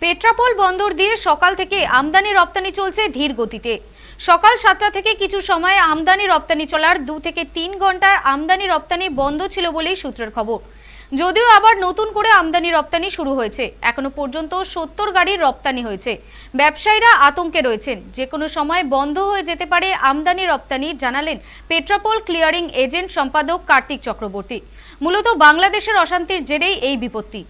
পেট্রাপোল বন্দর দিয়ে সকাল থেকে আমদানি রপ্তানি চলছে ধীর গতিতে। সকাল সাতটা থেকে কিছু সময় আমদানি রপ্তানি চলার দু থেকে তিন ঘণ্টার আমদানি রপ্তানি বন্ধ ছিল বলেই সূত্রের খবর। যদিও আবার নতুন করে আমদানি রপ্তানি শুরু হয়েছে, এখনও পর্যন্ত সত্তর গাড়ির রপ্তানি হয়েছে। ব্যবসায়ীরা আতঙ্কে রয়েছেন, যে কোনো সময় বন্ধ হয়ে যেতে পারে আমদানি রপ্তানি, জানালেন পেট্রাপোল ক্লিয়ারিং এজেন্ট সম্পাদক কার্তিক চক্রবর্তী। মূলত বাংলাদেশের অশান্তির জেরেই এই বিপত্তি।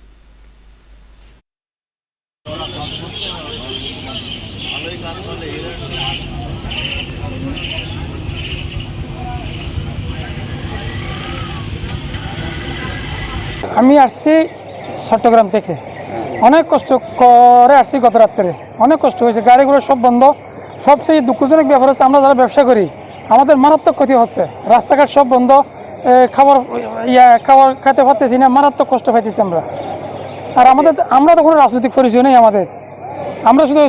আমি আসছি চট্টগ্রাম থেকে। অনেক কষ্ট করে আসছি গত রাত্রে। অনেক কষ্ট হয়েছে, গাড়িগুলো সব বন্ধ। সবচেয়ে দুঃখজনক ব্যাপার হচ্ছে আমরা যারা ব্যবসা করি, আমাদের মারাত্মক ক্ষতি হচ্ছে। রাস্তাঘাট সব বন্ধ খাবার, ইয়া, খাবার খেতে পারতেছি না, মারাত্মক কষ্ট পাইতেছি আমরা। আর আমাদের, আমরা তো কোনো রাজনৈতিক পরিচয় নেই আমাদের। আমরা শুধু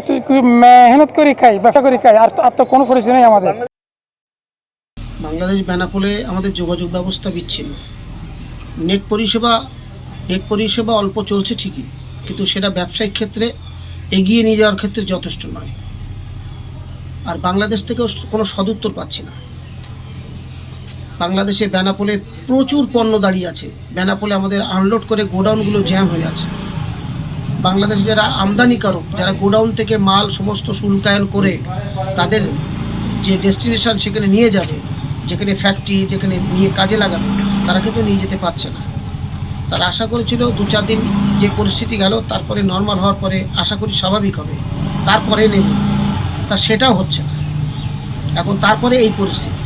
মেহনত করি খাই, ব্যবসা করি খাই, আর আর তো কোনো পরিচয় নেই আমাদের। বাংলাদেশ বেনাপোলে আমাদের যোগাযোগ ব্যবস্থা বিচ্ছিন্ন। নেট পরিষেবা নেট পরিষেবা অল্প চলছে ঠিকই, কিন্তু সেটা ব্যবসায়িক ক্ষেত্রে এগিয়ে নিয়ে যাওয়ার ক্ষেত্রে যথেষ্ট নয়। আর বাংলাদেশ থেকেও কোনো সদুত্তর পাচ্ছি না। বাংলাদেশে বেনাপোলে প্রচুর পণ্য দাঁড়িয়ে আছে। বেনাপোলে আমাদের আনলোড করে গোডাউনগুলো জ্যাম হয়ে আছে। বাংলাদেশে যারা আমদানিকারক, যারা গোডাউন থেকে মাল সমস্ত শুল্কায়ন করে তাদের যে ডেস্টিনেশন সেখানে নিয়ে যাবে, যেখানে ফ্যাক্টরি যেখানে নিয়ে কাজে লাগাবে, তারা কিন্তু নিয়ে যেতে পারছে না। তারা আশা করেছিল দু চার দিন যে পরিস্থিতি গেল, তারপরে নর্মাল হওয়ার পরে আশা করি স্বাভাবিক হবে। তারপরে নেব। তা সেটাও হচ্ছে না। এখন তারপরে এই পরিস্থিতি।